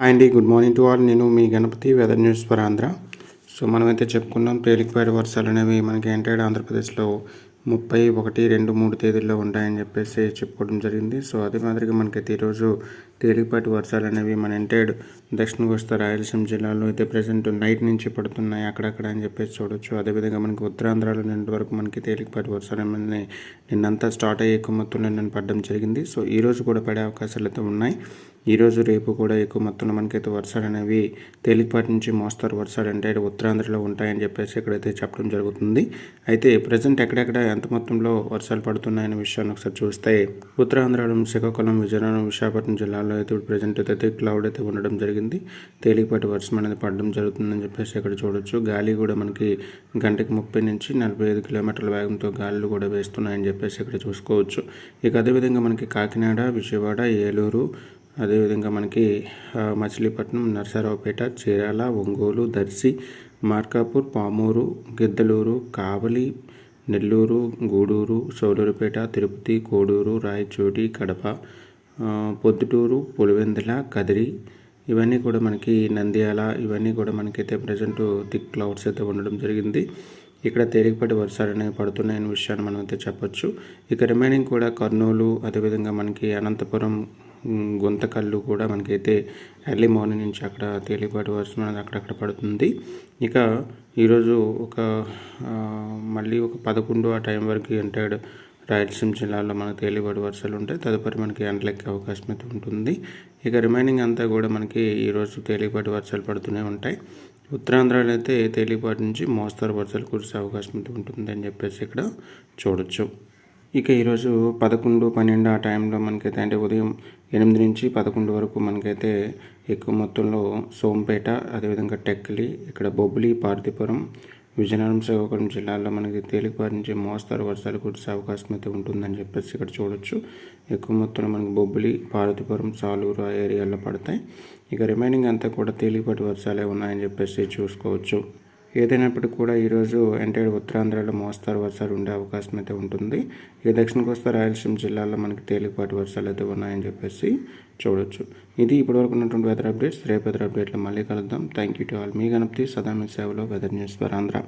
అండి good morning to all నేను మీ Ganapathi weather news for Andhra so మనమైతే చెప్పుకున్నాం తేలికపాటి వర్షాలు అనేవి మనకి ఎంటైడ్ ఆంధ్రప్రదేశ్లో ముప్పై ఒకటి రెండు మూడు తేదీల్లో ఉంటాయని చెప్పేసి చెప్పుకోవడం జరిగింది. సో అదే మాదిరిగా మనకైతే ఈరోజు తేలికపాటి వర్షాలు అనేవి మన ఎంటైడ్ దక్షిణ కోస్తా రాయలసీమ జిల్లాలో అయితే ప్రజెంట్ నైట్ నుంచి పడుతున్నాయి అక్కడక్కడ అని చెప్పేసి చూడొచ్చు. అదేవిధంగా మనకి ఉత్తరాంధ్రలో నిన్నటి వరకు మనకి తేలికపాటి వర్షాలు అనేవి నిన్నంతా స్టార్ట్ అయ్యే ఎక్కువ మొత్తంలో నేను పడడం జరిగింది. సో ఈరోజు కూడా పడే అవకాశాలు అయితే ఉన్నాయి. ఈరోజు రేపు కూడా ఎక్కువ మొత్తంలో మనకైతే వర్షాలు అనేవి తేలికపాటి నుంచి మోస్తారు. వర్షాలు అంటే ఉత్తరాంధ్రలో ఉంటాయని చెప్పేసి ఇక్కడైతే చెప్పడం జరుగుతుంది. అయితే ప్రజెంట్ ఎక్కడెక్కడ ఎంత మొత్తంలో వర్షాలు పడుతున్నాయనే విషయాన్ని ఒకసారి చూస్తే ఉత్తరాంధ్రలో శ్రీకాకుళం విజయనగరం విశాఖపట్నం జిల్లాలో అయితే ఇప్పుడు ప్రజెంట్ అయితే క్లౌడ్ అయితే ఉండడం జరిగింది. తేలికపాటి వర్షం అనేది పడడం జరుగుతుందని చెప్పేసి ఇక్కడ చూడొచ్చు. గాలి కూడా మనకి గంటకి ముప్పై నుంచి నలభై ఐదు కిలోమీటర్ల వేగంతో గాలులు కూడా వేస్తున్నాయని చెప్పేసి ఇక్కడ చూసుకోవచ్చు. ఇక అదేవిధంగా మనకి కాకినాడ విజయవాడ ఏలూరు అదేవిధంగా మనకి మచిలీపట్నం నరసరావుపేట చీరాల ఒంగోలు దర్శి మార్కాపూర్ పామూరు గిద్దలూరు కావలి నెల్లూరు గూడూరు సోలూరుపేట తిరుపతి కోడూరు రాయచోటి కడప పొద్దుటూరు పులివెందుల కదిరి. ఇవన్నీ కూడా మనకి నంద్యాల ఇవన్నీ కూడా మనకైతే ప్రజెంట్ థిక్ క్లౌడ్స్ అయితే ఉండడం జరిగింది. ఇక్కడ తేలికపాటి వర్షాలు అనేవి పడుతున్నాయనే విషయాన్ని మనం అయితే చెప్పొచ్చు. ఇక రిమైనింగ్ కూడా కర్నూలు అదేవిధంగా మనకి అనంతపురం ఉమ్, గుంతకల్లు కూడా మనకైతే ఎర్లీ మార్నింగ్ నుంచి అక్కడ తేలిపాటి వర్షం అనేది అక్కడక్కడ పడుతుంది. ఇక ఈరోజు ఒక మళ్ళీ ఒక పదకొండు ఆ టైం వరకు ఎంటాడు రాయలసీమ జిల్లాలో మనకు తేలిపాటి వర్షాలు ఉంటాయి. తదుపరి మనకి ఎండలెక్కే అవకాశం అయితే ఉంటుంది. ఇక రిమైనింగ్ అంతా కూడా మనకి ఈరోజు తేలిపాటి వర్షాలు పడుతూనే ఉంటాయి. ఉత్తరాంధ్రలో అయితే తేలిపాటి నుంచి మోస్తరు వర్షాలు కురిసే అవకాశం అయితే ఉంటుంది అని చెప్పేసి ఇక్కడ చూడొచ్చు. ఇక ఈరోజు పదకొండు పన్నెండు ఆ టైంలో మనకైతే అంటే ఉదయం ఎనిమిది నుంచి పదకొండు వరకు మనకైతే ఎక్కువ మొత్తంలో సోంపేట అదేవిధంగా టెక్కలి ఇక్కడ బొబ్బిలి పార్తీపురం విజయనగరం శ్రీకాకుళం జిల్లాల్లో మనకి తేలికపాటి నుంచి మోస్తారు వర్షాలు కురిసే అవకాశం అయితే ఉంటుందని చెప్పేసి ఇక్కడ చూడొచ్చు. ఎక్కువ మొత్తంలో మనకి బొబ్బిలి పార్వతీపురం సాలూరు ఆ ఏరియాలో పడతాయి. ఇక రిమైనింగ్ అంతా కూడా తేలికపాటి వర్షాలే ఉన్నాయని చెప్పేసి చూసుకోవచ్చు. ఏదైనప్పటికీ కూడా ఈరోజు ఎంటైర్ ఉత్తరాంధ్రలో మోస్తారు వర్షాలు ఉండే అవకాశం అయితే ఉంటుంది. ఇక దక్షిణ కోస్తా రాయలసీమ జిల్లాలో మనకి తేలికపాటి వర్షాలు అయితే ఉన్నాయని చెప్పేసి చూడొచ్చు. ఇది ఇప్పటివరకు ఉన్నటువంటి వెదర్ అప్డేట్స్ రేపు వెదర్ అప్డేట్లో మళ్ళీ కలుద్దాం. థ్యాంక్ యూ టు ఆల్ మీ గణపతి సదా మీ సేవలో వెదర్ న్యూస్ ఫర్ ఆంధ్ర